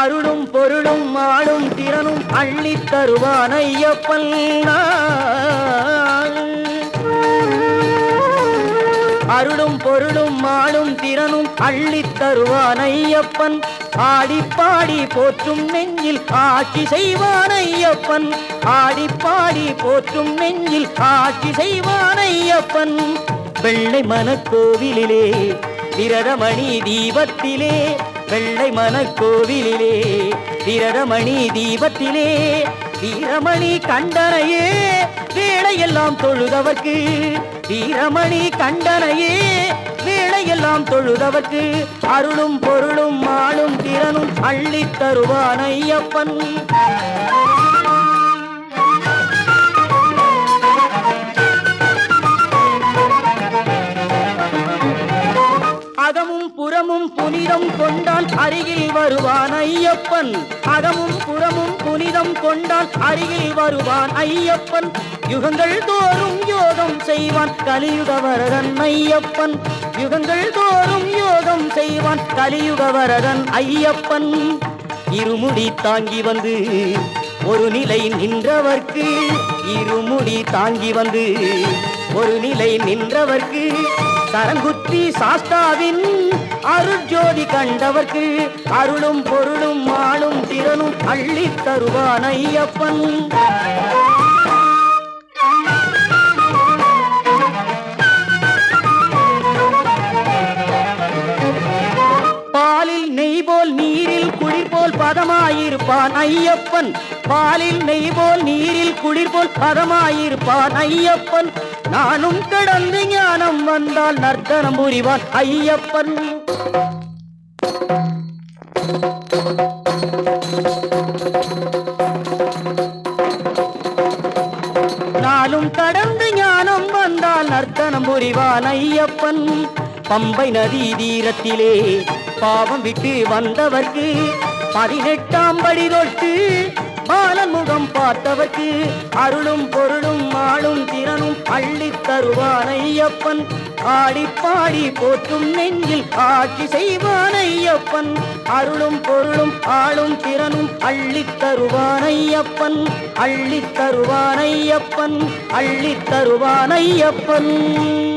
அருளும் பொருளும் ஆளும் திறனும் அள்ளித் தருவான் ஐயப்பன் அருளும் பொருளும் ஆளும் திறனும் அள்ளித் தருவான் ஐயப்பன். ஆடிப்பாடி போற்றும் நெஞ்சில் ஆட்சி செய்வான் ஐயப்பன். ஆடிப்பாடி போற்றும் நெஞ்சில் ஆட்சி செய்வான் ஐயப்பன். வெள்ளை மனக்கோவிலே விரதமணி தீபத்திலே வெள்ளை மனக்கோவிலே விரதமணி தீபத்திலே வீரமணி கண்டனையே வேளையெல்லாம் தொழுதவர்க்கு. வீரமணி கண்டனையே வேளையெல்லாம் தொழுதவர்க்கு. அருளும் பொருளும் ஆளும் திறனும் அள்ளித் தருவான் ஐயப்பன். புறமும் புனிதம் கொண்டால் அருகில் வருவான் ஐயப்பன். அகமும் புறமும் புனிதம் கொண்டால் அருகில் வருவான் ஐயப்பன். யுகங்கள் தோறும் யோகம் செய்வான் கலியுக வரதன் ஐயப்பன். யுகங்கள் தோறும் யோகம் செய்வான் கலியுக வரதன் ஐயப்பன். இருமுடி தாங்கி வந்து ஒரு நிலை நின்றவர்க்கு இருமுடி தாங்கி வந்து ஒரு நிலை நின்றவர்க்கு சரங்குத்தி சாஸ்தாவின் அருட்ஜோதி கண்டவர்க்கு அருளும் பொருளும் ஆளும் திறனும் அள்ளி தருவான் ஐயப்பன். பாலில் நெய் போல் நீரில் குளிர் போல் பதமாயிருப்பான் ஐயப்பன். பாலில் நெய் போல் நீர் குளிர் போல் பதமாயிருப்பான் ஐயப்பன். நானும் கடந்து ஞானம் வந்தால் நர்த்தனம் புரிவான் ஐயப்பன். நாளும் கடந்து ஞானம் வந்தால் நர்த்தனம் புரிவான் ஐயப்பன். பம்பை நதி தீரத்திலே பாவம் விட்டு வந்தவர்க்கு பதினெட்டாம் படி தொட்டு பார்த்தவர்க்கு அருளும் பொருளும் ஆளும் திறனும் அள்ளி தருவான் ஐயப்பன். ஆடி பாடி போற்றும் நெஞ்சில் ஆட்சி செய்வான் ஐயப்பன். அருளும் பொருளும் ஆளும் திறனும் அள்ளி தருவான் ஐயப்பன். அள்ளி தருவான் ஐயப்பன் அள்ளி தருவான் ஐயப்பன்.